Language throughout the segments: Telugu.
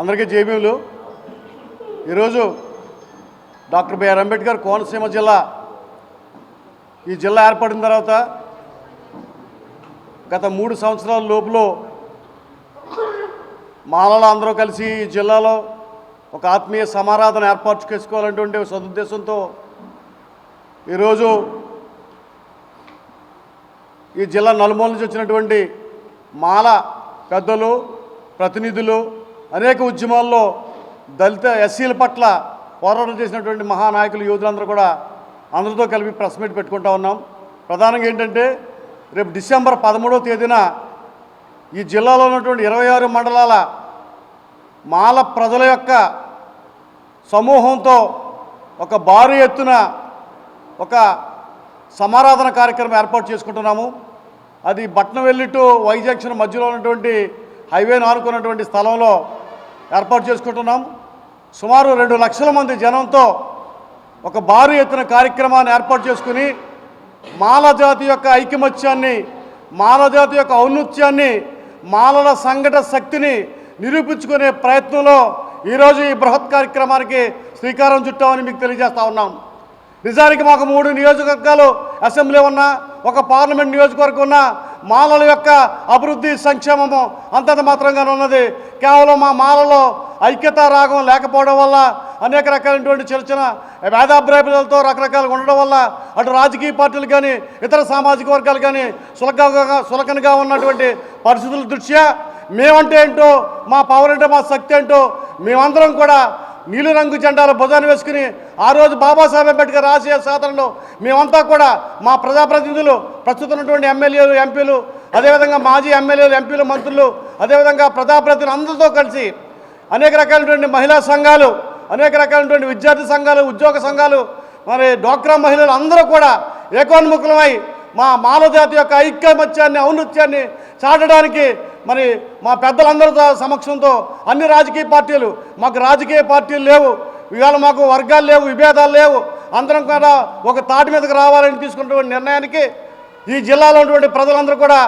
అందరికీ జేబీలు ఈరోజు డాక్టర్ బిఆర్ అంబేద్కర్ కోనసీమ జిల్లా ఈ జిల్లా ఏర్పడిన తర్వాత గత మూడు సంవత్సరాల లోపులో మాలలు అందరూ కలిసి ఈ జిల్లాలో ఒక ఆత్మీయ సమారాధన ఏర్పాటు చేసుకోవాలనేటువంటి సదుద్దేశంతో ఈరోజు ఈ జిల్లా నలుమూల నుంచి వచ్చినటువంటి మాల పెద్దలు ప్రతినిధులు అనేక ఉద్యమాల్లో దళిత ఎస్సీల పట్ల పోరాటం చేసినటువంటి మహానాయకులు యోధులందరూ కూడా అందరితో కలిపి ప్రెస్ మీట్ పెట్టుకుంటా ఉన్నాం. ప్రధానంగా ఏంటంటే రేపు డిసెంబర్ పదమూడవ తేదీన ఈ జిల్లాలో ఉన్నటువంటి ఇరవై ఆరు మండలాల మాల ప్రజల యొక్క సమూహంతో ఒక భారీ ఎత్తున ఒక సమారాధన కార్యక్రమం ఏర్పాటు చేసుకుంటున్నాము. అది బట్నవెల్లి టు వైజాక్షన్ మధ్యలో ఉన్నటువంటి హైవేను ఆనుకున్నటువంటి స్థలంలో ఏర్పాటు చేసుకుంటున్నాం. సుమారు రెండు లక్షల మంది జనంతో ఒక భారీ ఎత్తున కార్యక్రమాన్ని ఏర్పాటు చేసుకుని మాల జాతి యొక్క ఐకమత్యాన్ని మాల జాతి యొక్క ఔన్నత్యాన్ని మాలల సంఘట శక్తిని నిరూపించుకునే ప్రయత్నంలో ఈరోజు ఈ బృహత్ కార్యక్రమానికి శ్రీకారం చుట్టామని మీకు తెలియజేస్తూ ఉన్నాం. నిజానికి మాకు మూడు నియోజకవర్గాలు అసెంబ్లీ ఉన్నా ఒక పార్లమెంట్ నియోజకవర్గం ఉన్నా మాలల యొక్క అభివృద్ధి సంక్షేమము అంతంత మాత్రంగానే ఉన్నది. కేవలం మా మాలలో ఐక్యత రాగం లేకపోవడం వల్ల అనేక రకాలైనటువంటి చిన్న చిన్న భేదాభిప్రాయాలతో రకరకాలుగా ఉండడం వల్ల అటు రాజకీయ పార్టీలు కానీ ఇతర సామాజిక వర్గాలు కానీ సులకగా సులకనగా ఉన్నటువంటి పరిస్థితుల దృష్ట్యా మేమంటే ఏంటో మా పవర్ అంటే మా శక్తి ఏంటో మేమందరం కూడా నీలిరంగు జెండాలు భుజాన్ని వేసుకుని ఆ రోజు బాబాసాహెబ్ అంబేద్కర్ రాసే సాధనలో మేమంతా కూడా మా ప్రజాప్రతినిధులు ప్రస్తుతం ఉన్నటువంటి ఎమ్మెల్యేలు ఎంపీలు అదేవిధంగా మాజీ ఎమ్మెల్యేలు ఎంపీలు మంత్రులు అదేవిధంగా ప్రజాప్రతినిధులు అందరితో కలిసి అనేక రకాలైనటువంటి మహిళా సంఘాలు అనేక రకాలైనటువంటి విద్యార్థి సంఘాలు ఉద్యోగ సంఘాలు మరి డ్వాక్రా మహిళలు అందరూ కూడా ఏకోన్ముఖులమై మా మానవ జాతి యొక్క ఐక్యమత్యాన్ని ఔన్నత్యాన్ని చాటడానికి మరి మా పెద్దలందరితో సమక్షంతో అన్ని రాజకీయ పార్టీలు మాకు రాజకీయ పార్టీలు లేవు. ఇవాళ మాకు వర్గాలు లేవు విభేదాలు లేవు. అందరం కూడా ఒక తాటి మీదకి రావాలని తీసుకున్నటువంటి నిర్ణయానికి ఈ జిల్లాలో ఉన్నటువంటి ప్రజలందరూ కూడా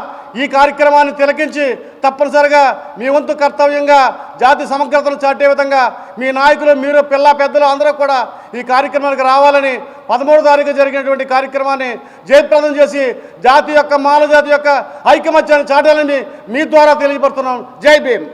ఈ కార్యక్రమాన్ని తిలకించి తప్పనిసరిగా మీ వంతు కర్తవ్యంగా జాతి సమగ్రతను చాటే విధంగా మీ నాయకులు మీరు పిల్ల పెద్దలు అందరూ కూడా ఈ కార్యక్రమానికి రావాలని పదమూడు తారీఖు జరిగినటువంటి కార్యక్రమాన్ని జయప్రదం చేసి జాతి యొక్క మాల జాతి యొక్క ఐకమత్యాన్ని చాటాలని మీ ద్వారా తెలియపడుతున్నాం జై భీమ్.